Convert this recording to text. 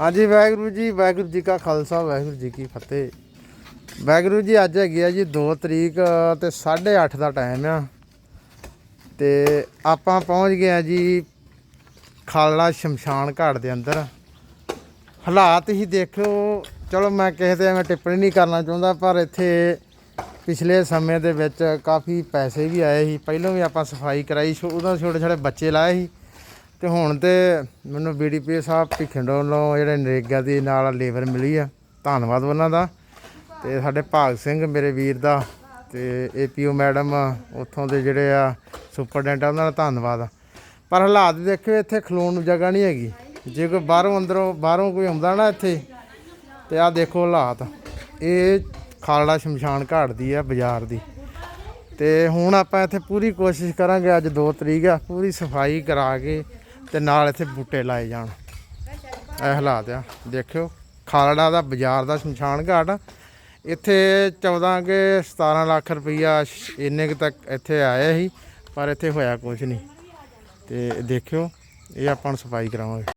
ਹਾਂਜੀ, ਵਾਹਿਗੁਰੂ ਜੀ ਵਾਹਿਗੁਰੂ ਜੀ ਕਾ ਖਾਲਸਾ, ਵਾਹਿਗੁਰੂ ਜੀ ਕੀ ਫਤਿਹ। ਵਾਹਿਗੁਰੂ ਜੀ, ਅੱਜ ਹੈਗੀ ਆ ਜੀ 2 ਤਰੀਕ ਤੇ 8:30 ਦਾ ਟਾਈਮ ਆ। ਤੇ ਆਪਾਂ ਪਹੁੰਚ ਗਏ ਆ ਜੀ ਖਾਲੜਾ ਸ਼ਮਸ਼ਾਨ ਘਾਟ ਦੇ ਅੰਦਰ। ਹਾਲਾਤ ਹੀ ਦੇਖਿਓ, ਚਲੋ ਮੈਂ ਕਿਸੇ ਤੇ ਐਵੇਂ ਟਿੱਪਣੀ ਨਹੀਂ ਕਰਨਾ ਚਾਹੁੰਦਾ, ਪਰ ਇੱਥੇ ਪਿਛਲੇ ਸਮੇਂ ਦੇ ਵਿੱਚ ਕਾਫੀ ਪੈਸੇ ਵੀ ਆਏ ਸੀ। ਪਹਿਲਾਂ ਵੀ ਆਪਾਂ ਸਫ਼ਾਈ ਕਰਾਈ, ਛੋ- ਉਦੋਂ ਛੋਟੇ ਛੋਟੇ ਬੱਚੇ ਲਾਏ ਸੀ। ਤੇ ਹੁਣ ਤੇ ਮੈਨੂੰ ਬੀਡੀਪੀ ਸਾਹਿਬ ਭਿਖੰਡੋਂ ਨੂੰ ਜਿਹੜੇ ਨਰੇਗਾ ਦੀ ਨਾਲ ਲੇਬਰ ਮਿਲੀ ਆ, ਧੰਨਵਾਦ ਉਹਨਾਂ ਦਾ। ਤੇ ਸਾਡੇ ਭਾਗ ਸਿੰਘ ਮੇਰੇ ਵੀਰ ਦਾ ਤੇ ਏਪੀਓ ਮੈਡਮ ਉੱਥੋਂ ਦੇ ਜਿਹੜੇ ਆ ਸੁਪਰਡੈਂਟ ਉਹਨਾਂ ਦਾ ਧੰਨਵਾਦ। ਪਰ ਹਾਲਾਤ ਦੇਖਿਓ, ਇੱਥੇ ਖਲੋਣ ਨੂੰ ਜਗ੍ਹਾ ਨਹੀਂ ਹੈਗੀ। ਜੇ ਕੋਈ ਬਾਹਰੋਂ ਅੰਦਰੋਂ, ਬਾਹਰੋਂ ਕੋਈ ਆਉਂਦਾ ਨਾ ਇੱਥੇ, ਤੇ ਆਹ ਦੇਖੋ ਹਾਲਾਤ। ਇਹ ਖਾਲੜਾ ਸ਼ਮਸ਼ਾਨ ਘਾਟ ਦੀ ਆ, ਬਾਜ਼ਾਰ ਦੀ। ਤੇ ਹੁਣ ਆਪਾਂ ਇੱਥੇ ਪੂਰੀ ਕੋਸ਼ਿਸ਼ ਕਰਾਂਗੇ, ਅੱਜ 2 ਤਰੀਕ ਆ, ਪੂਰੀ ਸਫ਼ਾਈ ਕਰਾ ਕੇ ਤੇ ਨਾਲ ਇੱਥੇ ਬੂਟੇ ਲਾਏ ਜਾਣ। ਇਹ ਹਾਲਾਤ ਆ। ਦੇਖਿਓ, ਖਾਲੜਾ ਦਾ ਬਾਜ਼ਾਰ ਦਾ ਸ਼ਮਸ਼ਾਨ ਘਾਟ ਇੱਥੇ 14 ਕੇ 17 ਲੱਖ ਰੁਪਈਆ ਇੰਨੇ ਕੁ ਤੱਕ ਇੱਥੇ ਆਇਆ ਸੀ, ਪਰ ਇੱਥੇ ਹੋਇਆ ਕੁਝ ਨਹੀਂ। ਤੇ ਦੇਖਿਓ, ਇਹ ਆਪਾਂ ਨੂੰ ਸਫ਼ਾਈ ਕਰਾਵਾਂਗੇ।